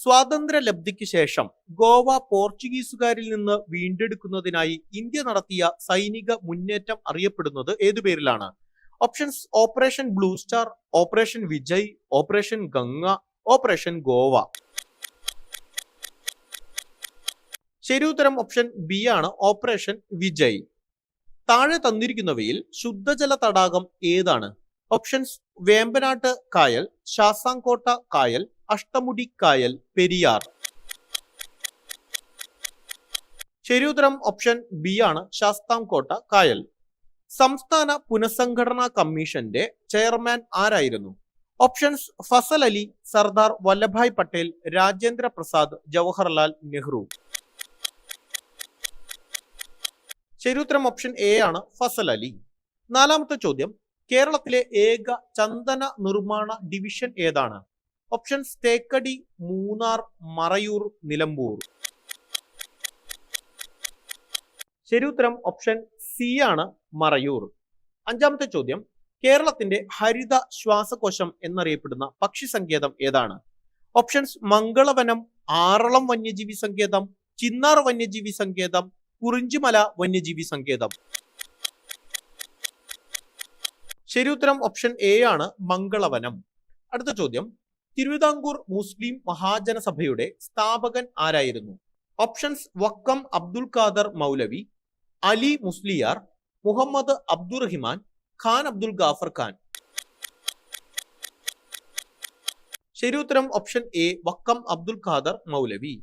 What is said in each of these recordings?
സ്വാതന്ത്ര്യ ലബ്ധിക്ക് ശേഷം ഗോവ പോർച്ചുഗീസുകാരിൽ നിന്ന് വീണ്ടെടുക്കുന്നതിനായി ഇന്ത്യ നടത്തിയ സൈനിക മുന്നേറ്റം അറിയപ്പെടുന്നത് ഏതു പേരിലാണ്? Options operation blue star operation Vijay operation Ganga operation Goa ശരി ഉത്തരം ഓപ്ഷൻ ബി ആണ് ഓപ്പറേഷൻ വിജയ് താഴെ തന്നിരിക്കുന്നവയിൽ ശുദ്ധജല തടാകം ഏതാണ്? ഓപ്ഷൻസ് വേമ്പനാട്ട് കായൽ ശാസാങ്കോട്ട കായൽ അഷ്ടമുടി കായൽ പെരിയാർ. ശരി ഉത്തരം ഓപ്ഷൻ ബി ആണ് ശാസ്താംകോട്ട കായൽ. സംസ്ഥാന പുനഃസംഘടനാ കമ്മീഷന്റെ ചെയർമാൻ ആരായിരുന്നു? ഓപ്ഷൻസ് ഫസൽ അലി സർദാർ വല്ലഭായ് പട്ടേൽ രാജേന്ദ്ര പ്രസാദ് ജവഹർലാൽ നെഹ്റു. ശരി ഉത്തരം ഓപ്ഷൻ എ ആണ് ഫസൽ അലി. നാലാമത്തെ ചോദ്യം കേരളത്തിലെ ഏക ചന്ദന നിർമ്മാണ ഡിവിഷൻ ഏതാണ്? ഓപ്ഷൻസ് തേക്കടി മൂന്നാർ മറയൂർ നിലമ്പൂർ. ശരി ഉത്തരം ഓപ്ഷൻ സി ആണ് മറയൂർ. അഞ്ചാമത്തെ ചോദ്യം കേരളത്തിന്റെ ഹരിത ശ്വാസകോശം എന്നറിയപ്പെടുന്ന പക്ഷി സങ്കേതം ഏതാണ്? ഓപ്ഷൻസ് മംഗളവനം ആറളം വന്യജീവി സങ്കേതം ചിന്നാർ വന്യജീവി സങ്കേതം കുറിഞ്ചിമല വന്യജീവി സങ്കേതം. ശരി ഉത്തരം ഓപ്ഷൻ എ ആണ് മംഗളവനം. അടുത്ത ചോദ്യം തിരുവിതാംകൂർ മുസ്ലിം മഹാജനസഭയുടെ സ്ഥാപകൻ ആരായിരുന്നു? ഓപ്ഷൻസ് വക്കം അബ്ദുൽ ഖാദർ മൗലവി അലി മുസ്ലിയാർ മുഹമ്മദ് അബ്ദുറഹിമാൻ ഖാൻ അബ്ദുൽ ഗാഫർ ഖാൻ. ശരിയുത്തരം ഓപ്ഷൻ എ വക്കം അബ്ദുൽ ഖാദർ മൗലവി.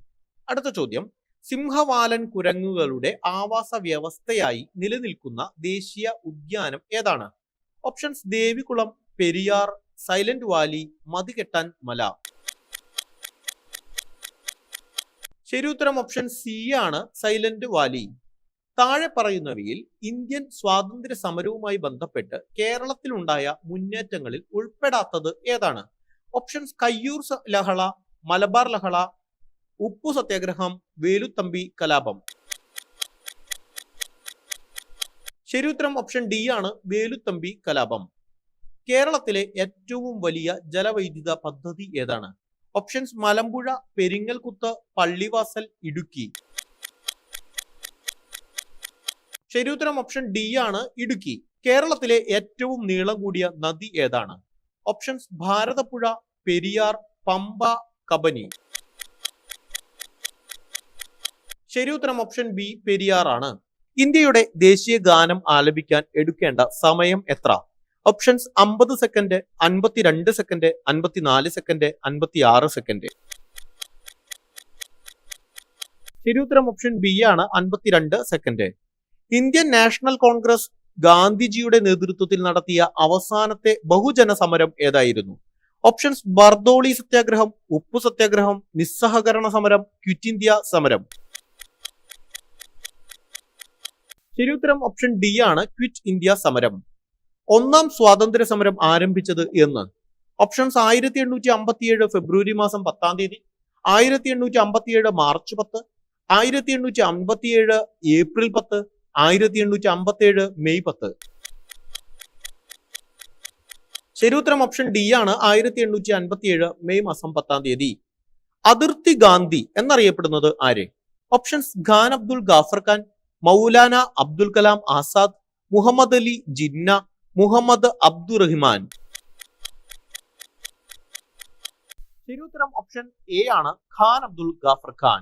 അടുത്ത ചോദ്യം. സിംഹവാലൻ കുരങ്ങുകളുടെ ആവാസ വ്യവസ്ഥയായി നിലനിൽക്കുന്ന ദേശീയ ഉദ്യാനം ഏതാണ്? Options Devikulam Periyar Silent Valley Mathikettan മല. ശരി ഉത്തരം ഓപ്ഷൻ സി ആണ് സൈലന്റ് വാലി. താഴെ പറയുന്നവയിൽ ഇന്ത്യൻ സ്വാതന്ത്ര്യ സമരവുമായി ബന്ധപ്പെട്ട് കേരളത്തിലുണ്ടായ മുന്നേറ്റങ്ങളിൽ ഉൾപ്പെടാത്തത് ഏതാണ്? ഓപ്ഷൻസ് കയ്യൂർ ലഹള മലബാർ ലഹള ഉപ്പു സത്യാഗ്രഹം വേലുത്തമ്പി കലാപം. ശരി ഉത്തരം ഓപ്ഷൻ ഡി ആണ് വേലുത്തമ്പി കലാപം. കേരളത്തിലെ ഏറ്റവും വലിയ ജലവൈദ്യുത പദ്ധതി ഏതാണ്? ഓപ്ഷൻസ് മലമ്പുഴ പെരിങ്ങൽകുത്ത് പള്ളിവാസൽ ഇടുക്കി. ശരിയുത്തരം ഓപ്ഷൻ ഡി ആണ് ഇടുക്കി. കേരളത്തിലെ ഏറ്റവും നീളം കൂടിയ നദി ഏതാണ്? ഓപ്ഷൻസ് ഭാരതപ്പുഴ പെരിയാർ പമ്പ കബനി. ശരിയുത്തരം ഓപ്ഷൻ ബി പെരിയാറാണ്. ഇന്ത്യയുടെ ദേശീയ ഗാനം ആലപിക്കാൻ എടുക്കേണ്ട സമയം എത്ര? ഓപ്ഷൻസ് അമ്പത് സെക്കൻഡ് അൻപത്തിരണ്ട് സെക്കൻഡ് അൻപത്തിനാല് സെക്കൻഡ് അൻപത്തി ആറ് സെക്കൻഡ് ശരി ഉത്തരം ഓപ്ഷൻ ബി ആണ് അൻപത്തിരണ്ട് സെക്കൻഡ് ഇന്ത്യൻ നാഷണൽ കോൺഗ്രസ് ഗാന്ധിജിയുടെ നേതൃത്വത്തിൽ നടത്തിയ അവസാനത്തെ ബഹുജന സമരം ഏതായിരുന്നു? ഓപ്ഷൻസ് ബർദോളി സത്യാഗ്രഹം ഉപ്പു സത്യാഗ്രഹം നിസ്സഹകരണ സമരം ക്വിറ്റ് ഇന്ത്യ സമരം. ശരി ഉത്തരം ഓപ്ഷൻ ഡി ആണ് ക്വിറ്റ് ഇന്ത്യ സമരം. ഒന്നാം സ്വാതന്ത്ര്യ സമരം ആരംഭിച്ചത് എന്ന്. ഓപ്ഷൻസ് ആയിരത്തി എണ്ണൂറ്റി അമ്പത്തിയേഴ് ഫെബ്രുവരി മാസം പത്താം തീയതി ആയിരത്തി എണ്ണൂറ്റി അമ്പത്തിയേഴ് മാർച്ച് പത്ത് ആയിരത്തി എണ്ണൂറ്റി അമ്പത്തിയേഴ് ഏപ്രിൽ പത്ത് ആയിരത്തി എണ്ണൂറ്റി അമ്പത്തിയേഴ് മെയ് പത്ത്. ശരിയുത്തരം ഓപ്ഷൻ ഡി ആണ് ആയിരത്തി എണ്ണൂറ്റി അൻപത്തിയേഴ് മെയ് മാസം പത്താം തീയതി. അതിർത്തി ഗാന്ധി എന്നറിയപ്പെടുന്നത് ആര്? ഓപ്ഷൻസ് ഖാൻ അബ്ദുൽ ഗാഫർ ഖാൻ മൗലാന അബ്ദുൽ കലാം ആസാദ് മുഹമ്മദ് അലി ജിന്ന മുഹമ്മദ് അബ്ദുറഹിമാൻ. ശരി ഉത്തരം ഓപ്ഷൻ എ ആണ് ഖാൻ അബ്ദുൽ ഗാഫർ ഖാൻ.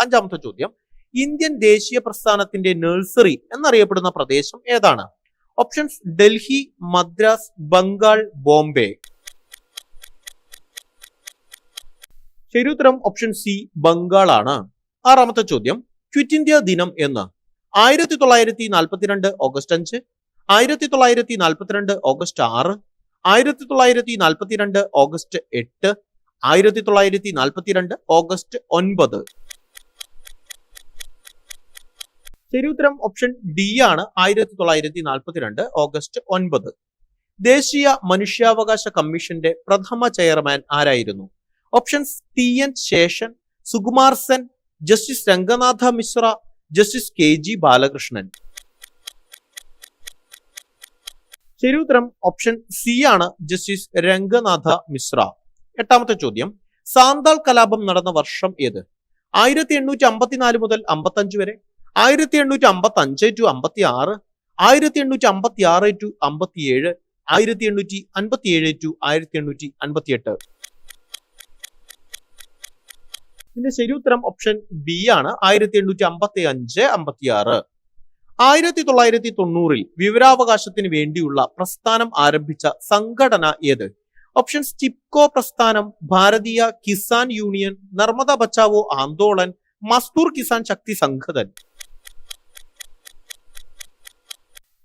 അഞ്ചാമത്തെ ചോദ്യം ഇന്ത്യൻ ദേശീയ പ്രസ്ഥാനത്തിന്റെ നഴ്സറി എന്നറിയപ്പെടുന്ന പ്രദേശം ഏതാണ്? ഓപ്ഷൻസ് ഡൽഹി മദ്രാസ് ബംഗാൾ ബോംബെ. ശരിയുത്തരം ഓപ്ഷൻ സി ബംഗാൾ ആണ് ആറാമത്തെ ചോദ്യം ക്വിറ്റ് ഇന്ത്യ ദിനം എന്ന്. ആയിരത്തി തൊള്ളായിരത്തി നാൽപ്പത്തിരണ്ട് ഓഗസ്റ്റ് അഞ്ച് ആയിരത്തി തൊള്ളായിരത്തി നാൽപ്പത്തിരണ്ട് ഓഗസ്റ്റ് ആറ് ആയിരത്തി തൊള്ളായിരത്തി നാൽപ്പത്തിരണ്ട് ഓഗസ്റ്റ് എട്ട് ആയിരത്തി തൊള്ളായിരത്തി നാൽപ്പത്തിരണ്ട് ഓഗസ്റ്റ് ഒൻപത്. ശരി ഉത്തരം ഓപ്ഷൻ ഡി ആണ് ആയിരത്തി തൊള്ളായിരത്തി നാൽപ്പത്തിരണ്ട് ഓഗസ്റ്റ് ഒൻപത്. ദേശീയ മനുഷ്യാവകാശ കമ്മീഷന്റെ പ്രഥമ ചെയർമാൻ ആരായിരുന്നു? Options T N Seshan Sukumar Sen justice Ranganath Misra justice K G Balakrishnan. ശരി ഉത്തരം ഓപ്ഷൻ സി ആണ്. ജസ്റ്റിസ് രംഗനാഥ മിശ്ര. എട്ടാമത്തെ ചോദ്യം. സാന്താൾ കലാപം നടന്ന വർഷം ഏത്? ആയിരത്തി എണ്ണൂറ്റി അമ്പത്തിനാല് മുതൽ അമ്പത്തഞ്ച് വരെ. ആയിരത്തി എണ്ണൂറ്റി അമ്പത്തി അഞ്ച് ടു അമ്പത്തി ആറ് ആയിരത്തി എണ്ണൂറ്റി അമ്പത്തി ആറ് ടു അമ്പത്തി ഏഴ് ആയിരത്തി എണ്ണൂറ്റി അൻപത്തി ഏഴ് ടു ആയിരത്തി എണ്ണൂറ്റി അൻപത്തി എട്ട് ഇതിന്റെ ശരിയുത്തരം ഓപ്ഷൻ ബി ആണ്. ആയിരത്തി എണ്ണൂറ്റി അമ്പത്തി അഞ്ച് അമ്പത്തി ആറ് ആയിരത്തി തൊള്ളായിരത്തി തൊണ്ണൂറിൽ വിവരാവകാശത്തിന് വേണ്ടിയുള്ള പ്രസ്ഥാനം ആരംഭിച്ച സംഘടന ഏത്? ഓപ്ഷൻസ് ചിപ്കോ പ്രസ്ഥാനം ഭാരതീയ കിസാൻ യൂണിയൻ നർമ്മദ ബച്ചാവോ ആന്തോളൻ മസ്തൂർ കിസാൻ ശക്തി സംഘതൻ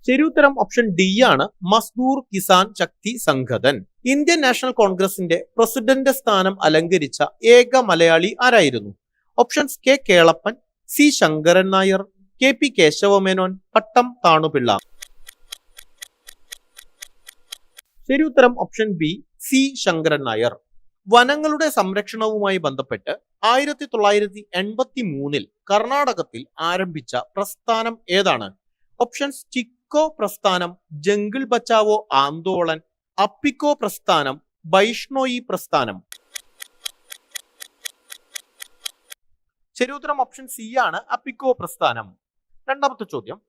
ശരി ഉത്തരം ഓപ്ഷൻ ഡി ആണ് മസ്ദൂർ കിസാൻ ശക്തി സംഘതൻ ഇന്ത്യൻ നാഷണൽ കോൺഗ്രസിന്റെ പ്രസിഡന്റ് സ്ഥാനം അലങ്കരിച്ച ഏക മലയാളി ആരായിരുന്നു? Options K Kelappan C Sankaran Nair K P Kesava Menon Pattom Thanu Pillai. ശരി ഉത്തരം option B C Sankaran Nair. വനങ്ങളുടെ സംരക്ഷണവുമായി ബന്ധപ്പെട്ട് ആയിരത്തി തൊള്ളായിരത്തി എൺപത്തി മൂന്നിൽ കർണാടകത്തിൽ ആരംഭിച്ച പ്രസ്ഥാനം ഏതാണ്? ഓപ്ഷൻസ് ചിക്കോ പ്രസ്ഥാനം ജംഗിൾ ബച്ചാവോ ആന്തോളൻ അപ്പിക്കോ പ്രസ്ഥാനം വൈഷ്ണോയി പ്രസ്ഥാനം. ശരി ഉത്തരം ഓപ്ഷൻ സി ആണ് അപ്പിക്കോ പ്രസ്ഥാനം. രണ്ടാമത്തെ ചോദ്യം.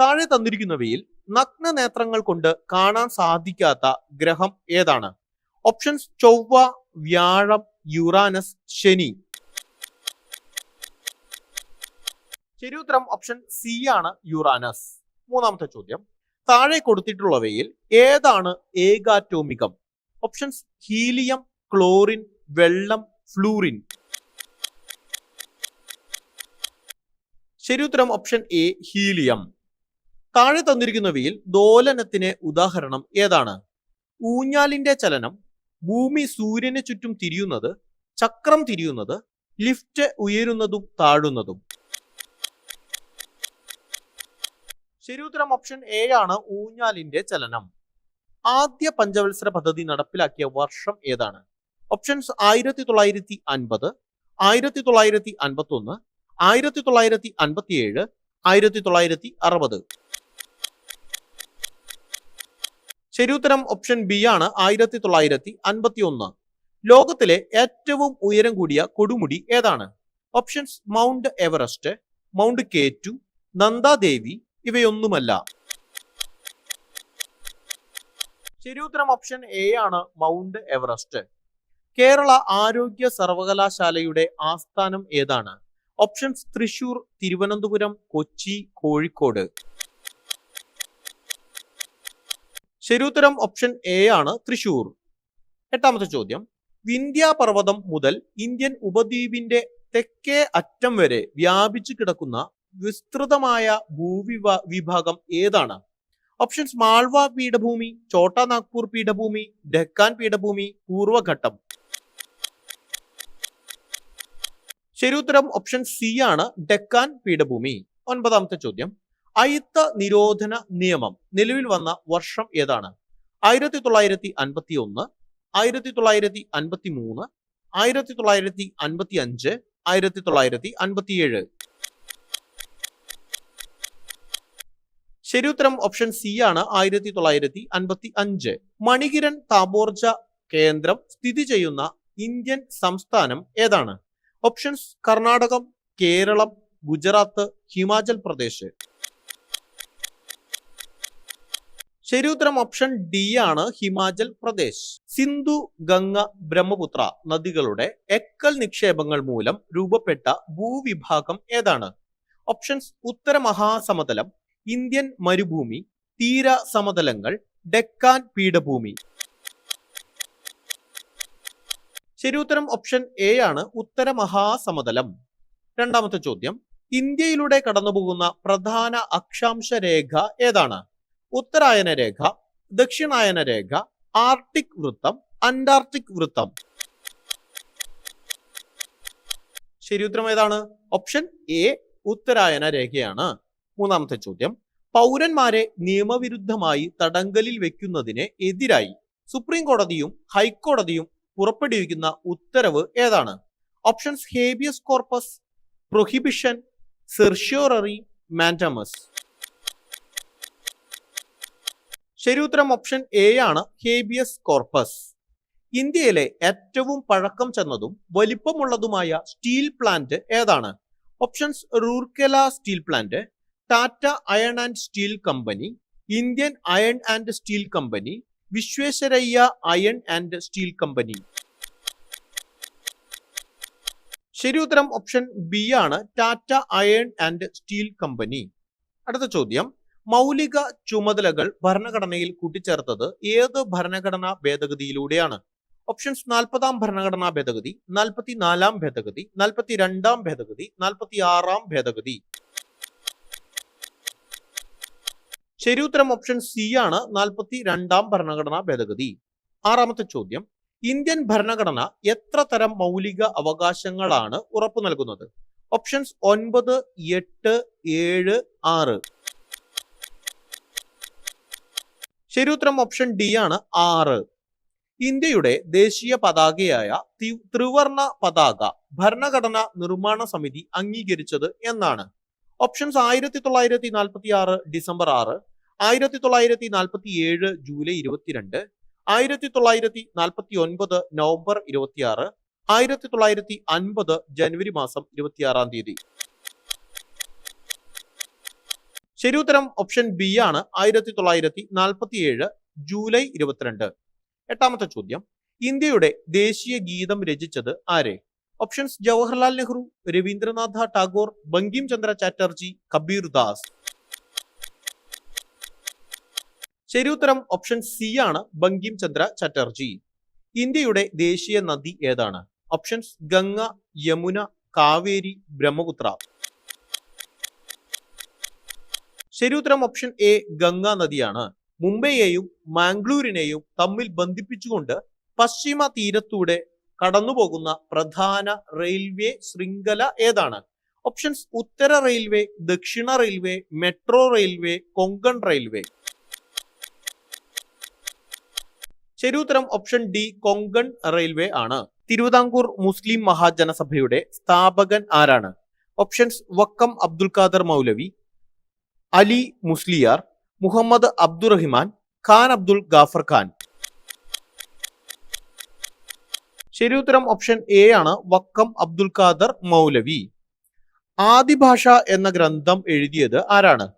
താഴെ തന്നിരിക്കുന്നവയിൽ നഗ്ന നേത്രങ്ങൾ കൊണ്ട് കാണാൻ സാധിക്കാത്ത ഗ്രഹം ഏതാണ്? ഓപ്ഷൻസ് ചൊവ്വ വ്യാഴം യുറാനസ് ശനി. ശരിയുത്തരം ഓപ്ഷൻ സി ആണ് യുറാനസ് മൂന്നാമത്തെ ചോദ്യം. താഴെ കൊടുത്തിട്ടുള്ളവയിൽ ഏതാണ് ഏകാറ്റോമികം? ഓപ്ഷൻസ് ഹീലിയം ക്ലോറിൻ വെള്ളം ഫ്ലൂറിൻ. ശരി ഉത്തരം ഓപ്ഷൻ എ ഹീലിയം. താഴെ തന്നിരിക്കുന്നവയിൽ ദോലനത്തിന് ഉദാഹരണം ഏതാണ്? ഊഞ്ഞാലിന്റെ ചലനം ഭൂമി സൂര്യന് ചുറ്റും തിരിയുന്നത് ചക്രം തിരിയുന്നത് ലിഫ്റ്റ് ഉയരുന്നതും താഴുന്നതും. ശരി ഉത്തരം ഓപ്ഷൻ എ ആണ് ഊഞ്ഞാലിന്റെ ചലനം. ആദ്യ പഞ്ചവത്സര പദ്ധതി നടപ്പിലാക്കിയ വർഷം ഏതാണ്? ഓപ്ഷൻസ് ആയിരത്തി തൊള്ളായിരത്തി അൻപത് ആയിരത്തി തൊള്ളായിരത്തി അൻപത്തി ഒന്ന് ആയിരത്തി തൊള്ളായിരത്തി അൻപത്തിയേഴ് ആയിരത്തി തൊള്ളായിരത്തി അറുപത് ശരിയുത്തരം ഓപ്ഷൻ ബി ആണ് ആയിരത്തി തൊള്ളായിരത്തി അൻപത്തി ഒന്ന് ലോകത്തിലെ ഏറ്റവും ഉയരം കൂടിയ കൊടുമുടി ഏതാണ്? Options mount Everest mount K two Nanda Devi ഇവയൊന്നുമല്ല. ശരിയുത്തരം ഓപ്ഷൻ എ ആണ് മൗണ്ട് എവറസ്റ്റ്. കേരള ആരോഗ്യ സർവകലാശാലയുടെ ആസ്ഥാനം ഏതാണ്? ഓപ്ഷൻസ് തൃശൂർ തിരുവനന്തപുരം കൊച്ചി കോഴിക്കോട്. ശരിയുത്തരം ഓപ്ഷൻ എ ആണ് തൃശൂർ. എട്ടാമത്തെ ചോദ്യം. വിന്ധ്യ പർവതം മുതൽ ഇന്ത്യൻ ഉപദ്വീപിന്റെ തെക്കേ അറ്റം വരെ വ്യാപിച്ചു കിടക്കുന്ന വിസ്തൃതമായ ഭൂവിഭാ വിഭാഗം ഏതാണ്? ഓപ്ഷൻസ് മാൾവ പീഠഭൂമി ചോട്ടാ നാഗ്പൂർ പീഠഭൂമി ഡെക്കാൻ പീഠഭൂമി പൂർവഘട്ടം ശരി ഉത്തരം ഓപ്ഷൻ സി ആണ് ഡെക്കാൻ പീഠഭൂമി. ഒൻപതാമത്തെ ചോദ്യം. അയിത്ത നിരോധന നിയമം നിലവിൽ വന്ന വർഷം ഏതാണ്? ആയിരത്തി തൊള്ളായിരത്തി അൻപത്തി ഒന്ന് ആയിരത്തി തൊള്ളായിരത്തി അൻപത്തി മൂന്ന് ആയിരത്തി തൊള്ളായിരത്തി അൻപത്തി അഞ്ച് ആയിരത്തി തൊള്ളായിരത്തി അൻപത്തിയേഴ് ശരി ഉത്തരം ഓപ്ഷൻ സി ആണ് ആയിരത്തി തൊള്ളായിരത്തി അൻപത്തി അഞ്ച് മണികിരൺ താപോർജ കേന്ദ്രം സ്ഥിതി ചെയ്യുന്ന ഇന്ത്യൻ സംസ്ഥാനം ഏതാണ്? ഓപ്ഷൻസ് കർണാടകം കേരളം ഗുജറാത്ത് ഹിമാചൽ പ്രദേശ് ശരിയുത്തരം ഓപ്ഷൻ ഡി ആണ് ഹിമാചൽ പ്രദേശ് സിന്ധു ഗംഗ ബ്രഹ്മപുത്ര നദികളുടെ എക്കൽ നിക്ഷേപങ്ങൾ മൂലം രൂപപ്പെട്ട ഭൂവിഭാഗം ഏതാണ്? ഓപ്ഷൻസ് ഉത്തര മഹാസമതലം ഇന്ത്യൻ മരുഭൂമി തീര സമതലങ്ങൾ ഡെക്കാൻ പീഠഭൂമി. ശരി ഉത്തരം ഓപ്ഷൻ എ ആണ് ഉത്തര മഹാസമതലം. രണ്ടാമത്തെ ചോദ്യം. ഇന്ത്യയിലൂടെ കടന്നുപോകുന്ന പ്രധാന അക്ഷാംശ രേഖ ഏതാണ്? ഉത്തരായന രേഖ ദക്ഷിണായന രേഖ ആർട്ടിക് വൃത്തം അന്റാർട്ടിക് വൃത്തം. ശരി ഉത്തരം ഏതാണ്? ഓപ്ഷൻ എ ഉത്തരായന രേഖയാണ്. മൂന്നാമത്തെ ചോദ്യം. പൗരന്മാരെ നിയമവിരുദ്ധമായി തടങ്കലിൽ വെക്കുന്നതിന് എതിരായി. സുപ്രീം കോടതിയും ഹൈക്കോടതിയും പുറപ്പെടുവിക്കുന്ന ഉത്തരവ് ഏതാണ്? Options habeas corpus prohibition certiorari mandamus ശരി ഉത്തരം ഓപ്ഷൻ എ ആണ് ഹേബിയസ് കോർപ്പസ് ഇന്ത്യയിലെ ഏറ്റവും പഴക്കം ചെന്നതും വലിപ്പമുള്ളതുമായ സ്റ്റീൽ പ്ലാന്റ് ഏതാണ്? Options Rourkela Steel Plant Tata Iron and Steel Company Indian Iron and Steel Company Visvesvaraya Iron and Steel Company. ശരി ഉത്തരം ഓപ്ഷൻ ബി ആണ്. Tata Iron and Steel Company. അടുത്ത ചോദ്യം. മൗലിക ചുമതലകൾ ഭരണഘടനയിൽ കൂട്ടിച്ചേർത്തത് ഏത് ഭരണഘടനാ ഭേദഗതിയിലൂടെയാണ്? ഓപ്ഷൻസ് നാൽപ്പതാം ഭരണഘടനാ ഭേദഗതി നാൽപ്പത്തിനാലാം ഭേദഗതി നാൽപ്പത്തി രണ്ടാം ഭേദഗതി നാൽപ്പത്തി ആറാം ഭേദഗതി. ശരി ഉത്തരം ഓപ്ഷൻ സി ആണ് നാൽപ്പത്തി രണ്ടാം ഭരണഘടനാ ഭേദഗതി. ആറാമത്തെ ചോദ്യം ഇന്ത്യൻ ഭരണഘടന എത്ര തരം മൗലിക അവകാശങ്ങളാണ് ഉറപ്പു നൽകുന്നത്? ഓപ്ഷൻസ് ഒൻപത് എട്ട് ഏഴ് ആറ്. ശരി ഉത്തരം ഓപ്ഷൻ ഡി ആണ് ആറ്. ഇന്ത്യയുടെ ദേശീയ പതാകയായ ത്രിവർണ പതാക ഭരണഘടന നിർമ്മാണ സമിതി അംഗീകരിച്ചത് എന്നാണ്. ഓപ്ഷൻസ് ആയിരത്തി തൊള്ളായിരത്തി നാൽപ്പത്തി ആറ് ഡിസംബർ ആറ് ആയിരത്തി തൊള്ളായിരത്തി നാൽപ്പത്തി ഏഴ് ജൂലൈ ഇരുപത്തിരണ്ട് ആയിരത്തി തൊള്ളായിരത്തി നാൽപ്പത്തി ഒൻപത് നവംബർ ഇരുപത്തിയാറ് ആയിരത്തി തൊള്ളായിരത്തി അൻപത് ജനുവരി മാസം ഇരുപത്തിയാറാം തീയതി. ശരി ഉത്തരം ഓപ്ഷൻ ബി ആണ് ആയിരത്തി തൊള്ളായിരത്തി നാൽപ്പത്തി ഏഴ് ജൂലൈ ഇരുപത്തിരണ്ട്. എട്ടാമത്തെ ചോദ്യം ഇന്ത്യയുടെ ദേശീയ ഗീതം രചിച്ചത് ആരെ? ഓപ്ഷൻസ് ജവഹർലാൽ നെഹ്റു രവീന്ദ്രനാഥ ടാഗോർ ബങ്കിം ചന്ദ്ര ചാറ്റർജി കബീർ ദാസ് ശരി ഉത്തരം ഓപ്ഷൻ സി ആണ് ബങ്കിം ചന്ദ്ര ചാറ്റർജി ഇന്ത്യയുടെ ദേശീയ നദി ഏതാണ്? ഓപ്ഷൻസ് ഗംഗ യമുന കാവേരി ബ്രഹ്മപുത്ര. ശരി ഉത്തരം ഓപ്ഷൻ എ ഗംഗാ നദിയാണ്. മുംബൈയെയും മാംഗ്ലൂരിനെയും തമ്മിൽ ബന്ധിപ്പിച്ചുകൊണ്ട് പശ്ചിമ തീരത്തൂടെ കടന്നുപോകുന്ന പ്രധാന റെയിൽവേ ശൃംഖല ഏതാണ്? ഓപ്ഷൻസ് ഉത്തര റെയിൽവേ ദക്ഷിണ railway metro railway Konkan railway. ശരി ഓപ്ഷൻ ഡി കൊങ്കൺ റെയിൽവേ ആണ്. തിരുവിതാംകൂർ മുസ്ലിം മഹാജനസഭയുടെ സ്ഥാപകൻ ആരാണ്? ഓപ്ഷൻസ് വക്കം അബ്ദുൽ ഖാദർ മൗലവി അലി മുസ്ലിയാർ മുഹമ്മദ് അബ്ദുറഹിമാൻ ഖാൻ അബ്ദുൽ ഗാഫർ ഖാൻ. ശരി ഉത്തരം ഓപ്ഷൻ എ ആണ് വക്കം അബ്ദുൽ ഖാദർ മൗലവി. ആദിഭാഷ എന്ന ഗ്രന്ഥം എഴുതിയത് ആരാണ്?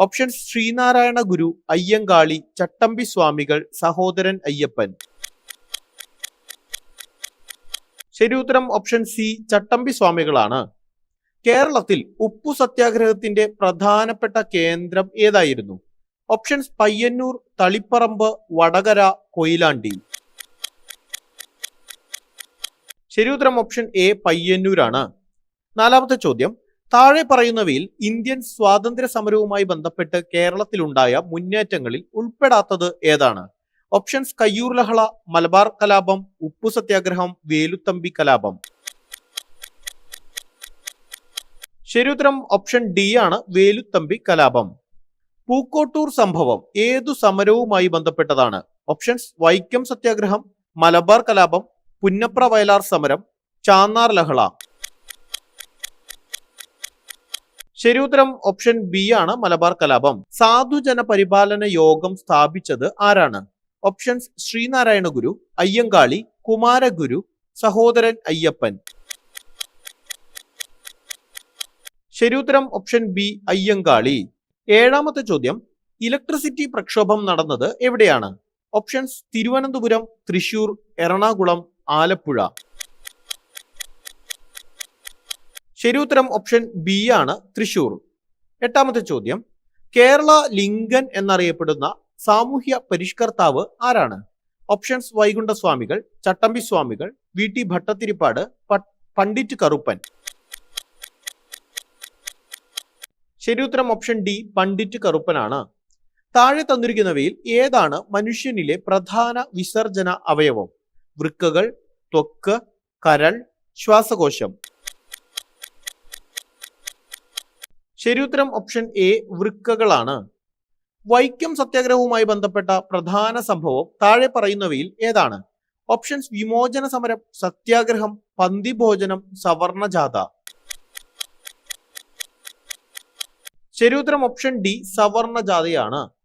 ഓപ്ഷൻ ശ്രീനാരായണ ഗുരു അയ്യങ്കാളി ചട്ടമ്പി സ്വാമികൾ സഹോദരൻ അയ്യപ്പൻ. ശരി ഉത്തരം ഓപ്ഷൻ സി ചട്ടമ്പി സ്വാമികളാണ്. കേരളത്തിൽ ഉപ്പു സത്യാഗ്രഹത്തിന്റെ പ്രധാനപ്പെട്ട കേന്ദ്രം ഏതായിരുന്നു? ഓപ്ഷൻസ് പയ്യന്നൂർ തളിപ്പറമ്പ് വടകര കൊയിലാണ്ടി. ശരി ഉത്തരം ഓപ്ഷൻ എ പയ്യന്നൂരാണ്. നാലാമത്തെ ചോദ്യം. താഴെ പറയുന്നവയിൽ ഇന്ത്യൻ സ്വാതന്ത്ര്യ സമരവുമായി ബന്ധപ്പെട്ട് കേരളത്തിലുണ്ടായ മുന്നേറ്റങ്ങളിൽ ഉൾപ്പെടാത്തത് ഏതാണ്? ഓപ്ഷൻസ് കയ്യൂർ ലഹള മലബാർ കലാപം ഉപ്പു സത്യാഗ്രഹം വേലുത്തമ്പി കലാപം. ശരി ഉത്തരം ഓപ്ഷൻ ഡി ആണ് വേലുത്തമ്പി കലാപം. പൂക്കോട്ടൂർ സംഭവം ഏതു സമരവുമായി ബന്ധപ്പെട്ടതാണ്? ഓപ്ഷൻസ് വൈക്കം സത്യാഗ്രഹം മലബാർ കലാപം പുന്നപ്ര വയലാർ സമരം ചാന്നാർ ലഹള. ശരിയുത്തരം ഓപ്ഷൻ ബി ആണ് മലബാർ കലാപം. സാധുജന പരിപാലന യോഗം സ്ഥാപിച്ചത് ആരാണ്? ഓപ്ഷൻസ് ശ്രീനാരായണ ഗുരു അയ്യങ്കാളി കുമാരഗുരു സഹോദരൻ അയ്യപ്പൻ. ശരിയുത്തരം ഓപ്ഷൻ ബി അയ്യങ്കാളി. ഏഴാമത്തെ ചോദ്യം ഇലക്ട്രിസിറ്റി പ്രക്ഷോഭം നടന്നത് എവിടെയാണ്? ഓപ്ഷൻസ് തിരുവനന്തപുരം തൃശൂർ എറണാകുളം ആലപ്പുഴ. ശരിയുത്തരം ഓപ്ഷൻ ബി ആണ് തൃശൂർ എട്ടാമത്തെ ചോദ്യം. കേരള ലിംഗൻ എന്നറിയപ്പെടുന്ന സാമൂഹ്യ പരിഷ്കർത്താവ് ആരാണ്? Options Vaikuntha Swamikal Chattampi Swamikal V T Bhattathiripad Pandit Karuppan. ശരിയുത്തരം ഓപ്ഷൻ ഡി പണ്ഡിറ്റ് കറുപ്പനാണ്. താഴെ തന്നിരിക്കുന്നവയിൽ ഏതാണ് മനുഷ്യനിലെ പ്രധാന വിസർജന അവയവം? വൃക്കകൾ ത്വക്ക് കരൾ ശ്വാസകോശം. ശരിയുത്തരം ഓപ്ഷൻ എ വൃക്കകളാണ്. വൈക്കം സത്യാഗ്രഹവുമായി ബന്ധപ്പെട്ട പ്രധാന സംഭവം താഴെ പറയുന്നവയിൽ ഏതാണ്? ഓപ്ഷൻസ് വിമോചന സമരം സത്യാഗ്രഹം പന്തിഭോജനം സവർണജാഥ. ശരി ഉത്തരം ഓപ്ഷൻ ഡി സവർണജാഥയാണ്.